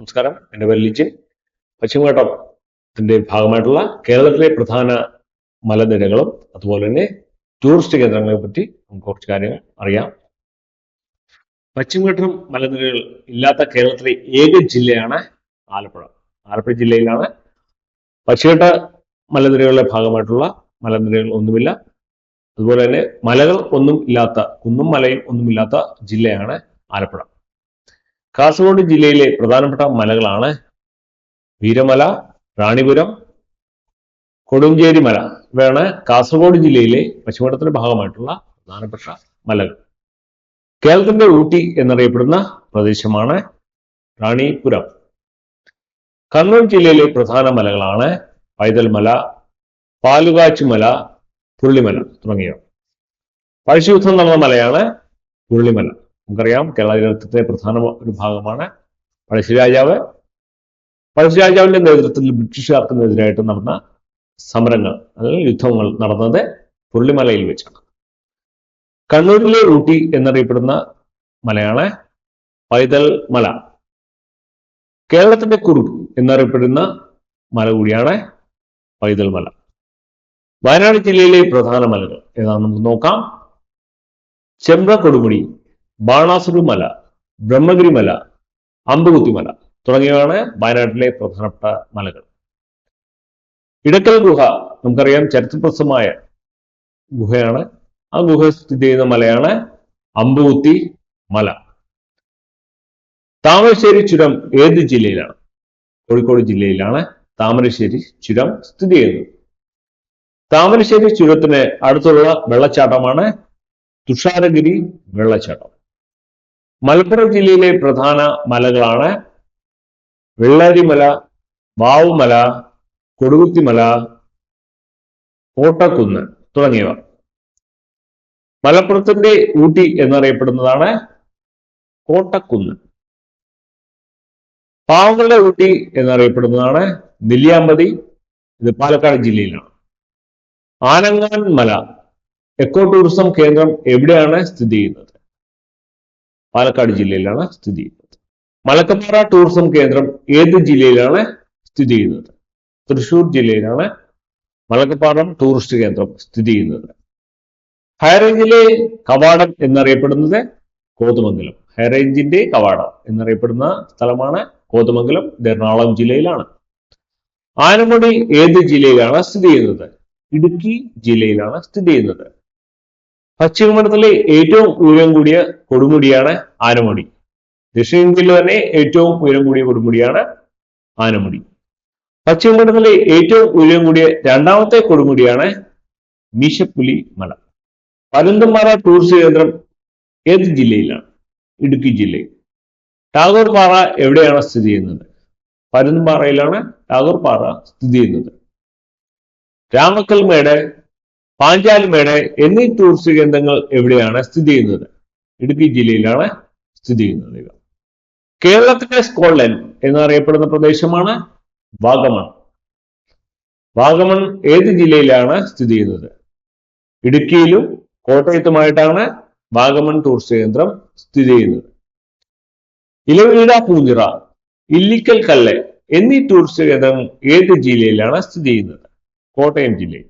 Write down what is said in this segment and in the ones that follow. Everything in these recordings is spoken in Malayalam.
നമസ്കാരം. എന്റെ പേര് ലിജിൻ. പശ്ചിമഘട്ടത്തിന്റെ ഭാഗമായിട്ടുള്ള കേരളത്തിലെ പ്രധാന മലനിരകളും അതുപോലെ തന്നെ ടൂറിസ്റ്റ് കേന്ദ്രങ്ങളെ പറ്റി നമുക്ക് കുറച്ച് കാര്യങ്ങൾ അറിയാം. പശ്ചിമഘട്ടം മലനിരകൾ ഇല്ലാത്ത കേരളത്തിലെ ഏക ജില്ലയാണ് ആലപ്പുഴ. ആലപ്പുഴ ജില്ലയിലാണ് പശ്ചിമഘട്ട മലനിരകളുടെ ഭാഗമായിട്ടുള്ള മലനിരകൾ ഒന്നുമില്ല. അതുപോലെ തന്നെ മലകൾ ഒന്നും ഇല്ലാത്ത കുന്നും മലയും ഒന്നുമില്ലാത്ത ജില്ലയാണ് ആലപ്പുഴ. കാസർഗോഡ് ജില്ലയിലെ പ്രധാനപ്പെട്ട മലകളാണ് വീരമല റാണിപുരം കൊടുഞ്ചേരി മല. ഇവയാണ് കാസർഗോഡ് ജില്ലയിലെ പശ്ചിമഘട്ടത്തിന്റെ ഭാഗമായിട്ടുള്ള പ്രധാനപ്പെട്ട മലകൾ. കേരളത്തിന്റെ ഊട്ടി എന്നറിയപ്പെടുന്ന പ്രദേശമാണ് റാണിപുരം. കണ്ണൂർ ജില്ലയിലെ പ്രധാന മലകളാണ് പൈതൽ മല പാലുകാച്ചുമല പുള്ളിമല തുടങ്ങിയവ. പഴശ്ശിയുദ്ധം നടന്ന മലയാണ് പുള്ളിമല നമുക്കറിയാം കേരള ചരിത്രത്തിലെ പ്രധാന ഒരു ഭാഗമാണ് പഴശ്ശിരാജാവ് പഴശ്ശിരാജാവിന്റെ നേതൃത്വത്തിൽ ബ്രിട്ടീഷുകാർക്കെതിരായിട്ട് നടന്ന സമരങ്ങൾ അല്ലെങ്കിൽ യുദ്ധങ്ങൾ നടന്നത് പുള്ളിമലയിൽ വെച്ചാണ്. കണ്ണൂരിലെ ഊട്ടി എന്നറിയപ്പെടുന്ന മലയാണ് പൈതൽ മല. കേരളത്തിന്റെ കുറു എന്നറിയപ്പെടുന്ന മല കൂടിയാണ് പൈതൽ മല. വയനാട് ജില്ലയിലെ പ്രധാന മലകൾ ഏതാണെന്ന് നമുക്ക് നോക്കാം. ചെമ്പ്ര കൊടുമുടി ബാണാസുരു മല ബ്രഹ്മഗിരി മല അമ്പുകുത്തി മല തുടങ്ങിയവയാണ് വയനാട്ടിലെ പ്രധാനപ്പെട്ട മലകൾ. ഇടക്കൽ ഗുഹ നമുക്കറിയാം ചരിത്രപ്രസമായ ഗുഹയാണ്. ആ ഗുഹ സ്ഥിതി ചെയ്യുന്ന മലയാണ് അമ്പുകുത്തി മല. താമരശ്ശേരി ചുരം ഏത് ജില്ലയിലാണ്? കോഴിക്കോട് ജില്ലയിലാണ് താമരശ്ശേരി ചുരം സ്ഥിതി ചെയ്യുന്നത്. താമരശ്ശേരി ചുരത്തിന് അടുത്തുള്ള വെള്ളച്ചാട്ടമാണ് തുഷാരഗിരി വെള്ളച്ചാട്ടം. മലപ്പുറം ജില്ലയിലെ പ്രധാന മലകളാണ് വെള്ളാരിമല വാവുമല കൊടുകുത്തിമല കോട്ടക്കുന്ന് തുടങ്ങിയവ. മലപ്പുറത്തിന്റെ ഊട്ടി എന്നറിയപ്പെടുന്നതാണ് കോട്ടക്കുന്ന്. പാവങ്ങളുടെ ഊട്ടി എന്നറിയപ്പെടുന്നതാണ് നെല്ലിയാമ്പതി ഇത് പാലക്കാട് ജില്ലയിലാണ്. ആനങ്ങാൻ മല എക്കോ ടൂറിസം കേന്ദ്രം എവിടെയാണ് സ്ഥിതി ചെയ്യുന്നത്? പാലക്കാട് ജില്ലയിലാണ് സ്ഥിതി ചെയ്യുന്നത്. മലക്കപ്പാറ ടൂറിസം കേന്ദ്രം ഏത് ജില്ലയിലാണ് സ്ഥിതി ചെയ്യുന്നത്? തൃശൂർ ജില്ലയിലാണ് മലക്കപ്പാറ ടൂറിസ്റ്റ് കേന്ദ്രം സ്ഥിതി ചെയ്യുന്നത്. ഹൈറേഞ്ചിലെ കവാടം എന്നറിയപ്പെടുന്നത് കോതമംഗലം. ഹൈറേഞ്ചിന്റെ കവാടം എന്നറിയപ്പെടുന്ന സ്ഥലമാണ് കോതമംഗലം. ഇത് എറണാകുളം ജില്ലയിലാണ്. ആനമുടി ഏത് ജില്ലയിലാണ് സ്ഥിതി ചെയ്യുന്നത്? ഇടുക്കി ജില്ലയിലാണ് സ്ഥിതി ചെയ്യുന്നത്. പശ്ചിമഘട്ടത്തിലെ ഏറ്റവും ഉയരം കൂടിയ കൊടുമുടിയാണ് ആനമുടി. ദക്ഷിണേന്ത്യയിൽ തന്നെ ഏറ്റവും ഉയരം കൂടിയ കൊടുമുടിയാണ് ആനമുടി. പശ്ചിമഘട്ടത്തിലെ ഏറ്റവും ഉയരം കൂടിയ രണ്ടാമത്തെ കൊടുമുടിയാണ് മീശപ്പുലി മല. പനന്തമാറ ടൂറിസ്റ്റ് കേന്ദ്രം ഏത് ജില്ലയിലാണ്? ഇടുക്കി ജില്ലയിൽ ടാഗോർ പാറ എവിടെയാണ് സ്ഥിതി ചെയ്യുന്നത്? പരുന്തുംപാറയിലാണ് ടാഗോർ പാറ സ്ഥിതി ചെയ്യുന്നത്. രാമക്കൽമേട് പാഞ്ചാലിമേട് എന്നീ ടൂറിസ്റ്റ് കേന്ദ്രങ്ങൾ എവിടെയാണ് സ്ഥിതി ചെയ്യുന്നത്? ഇടുക്കി ജില്ലയിലാണ് സ്ഥിതി ചെയ്യുന്നത് ഇവ. കേരളത്തിലെ സ്കോട്ട്ലൻഡ് എന്നറിയപ്പെടുന്ന പ്രദേശമാണ് വാഗമൺ. വാഗമൺ ഏത് ജില്ലയിലാണ് സ്ഥിതി ചെയ്യുന്നത്? ഇടുക്കിയിലും കോട്ടയത്തുമായിട്ടാണ് വാഗമൺ ടൂറിസ്റ്റ് കേന്ദ്രം സ്ഥിതി ചെയ്യുന്നത്. ഇലവീട പൂഞ്ചിറ ഇല്ലിക്കൽ കല്ല് എന്നീ ടൂറിസ്റ്റ് കേന്ദ്രം ഏത് ജില്ലയിലാണ് സ്ഥിതി ചെയ്യുന്നത്? കോട്ടയം ജില്ലയിൽ.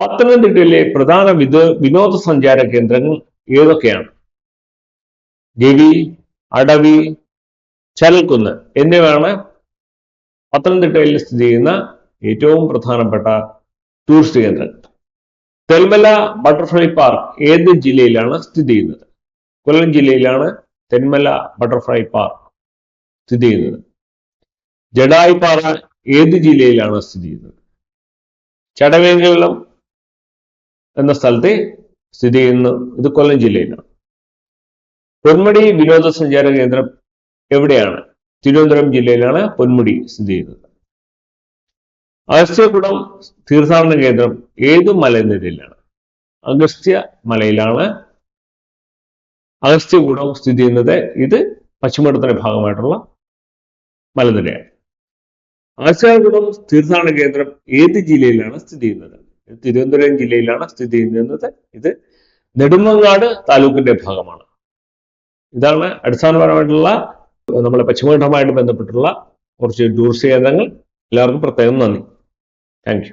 പത്തനംതിട്ടയിലെ പ്രധാന വിദ വിനോദസഞ്ചാര കേന്ദ്രങ്ങൾ ഏതൊക്കെയാണ്? ഗവി അടവി ചരൽക്കുന്ന് എന്നിവയാണ് പത്തനംതിട്ടയിൽ സ്ഥിതി ചെയ്യുന്ന ഏറ്റവും പ്രധാനപ്പെട്ട ടൂറിസ്റ്റ് കേന്ദ്രങ്ങൾ. തെന്മല ബട്ടർഫ്ലൈ പാർക്ക് ഏത് ജില്ലയിലാണ് സ്ഥിതി ചെയ്യുന്നത്? കൊല്ലം ജില്ലയിലാണ് തെന്മല ബട്ടർഫ്ലൈ പാർക്ക് സ്ഥിതി ചെയ്യുന്നത്. ജഡായിപ്പാറ ഏത് ജില്ലയിലാണ് സ്ഥിതി ചെയ്യുന്നത്? ചടവേങ്കലം എന്ന സ്ഥലത്ത് സ്ഥിതി ചെയ്യുന്നു ഇത് കൊല്ലം ജില്ലയിലാണ്. പൊന്മുടി വിനോദസഞ്ചാര കേന്ദ്രം എവിടെയാണ്? തിരുവനന്തപുരം ജില്ലയിലാണ് പൊന്മുടി സ്ഥിതി ചെയ്യുന്നത്. അഗസ്ത്യകുടം തീർത്ഥാടന കേന്ദ്രം ഏത് മലനിരയിലാണ്? അഗസ്ത്യ മലയിലാണ് അഗസ്ത്യകൂടം സ്ഥിതി ചെയ്യുന്നത്. ഇത് പശ്ചിമഘട്ടത്തിന്റെ ഭാഗമായിട്ടുള്ള മലനിരയാണ്. അഗസ്ത്യകുടം തീർത്ഥാടന കേന്ദ്രം ഏത് ജില്ലയിലാണ് സ്ഥിതി ചെയ്യുന്നത്? തിരുവനന്തപുരം ജില്ലയിലാണ് സ്ഥിതി ചെയ്യുന്നത്. ഇത് നെടുമങ്ങാട് താലൂക്കിന്റെ ഭാഗമാണ്. ഇതാണ് അടിസ്ഥാനപരമായിട്ടുള്ള നമ്മുടെ പശ്ചിമഘട്ടമായിട്ട് ബന്ധപ്പെട്ടുള്ള കുറച്ച് ടൂറിസ്റ്റ് കേന്ദ്രങ്ങൾ. എല്ലാവർക്കും പ്രത്യേകം നന്ദി. താങ്ക്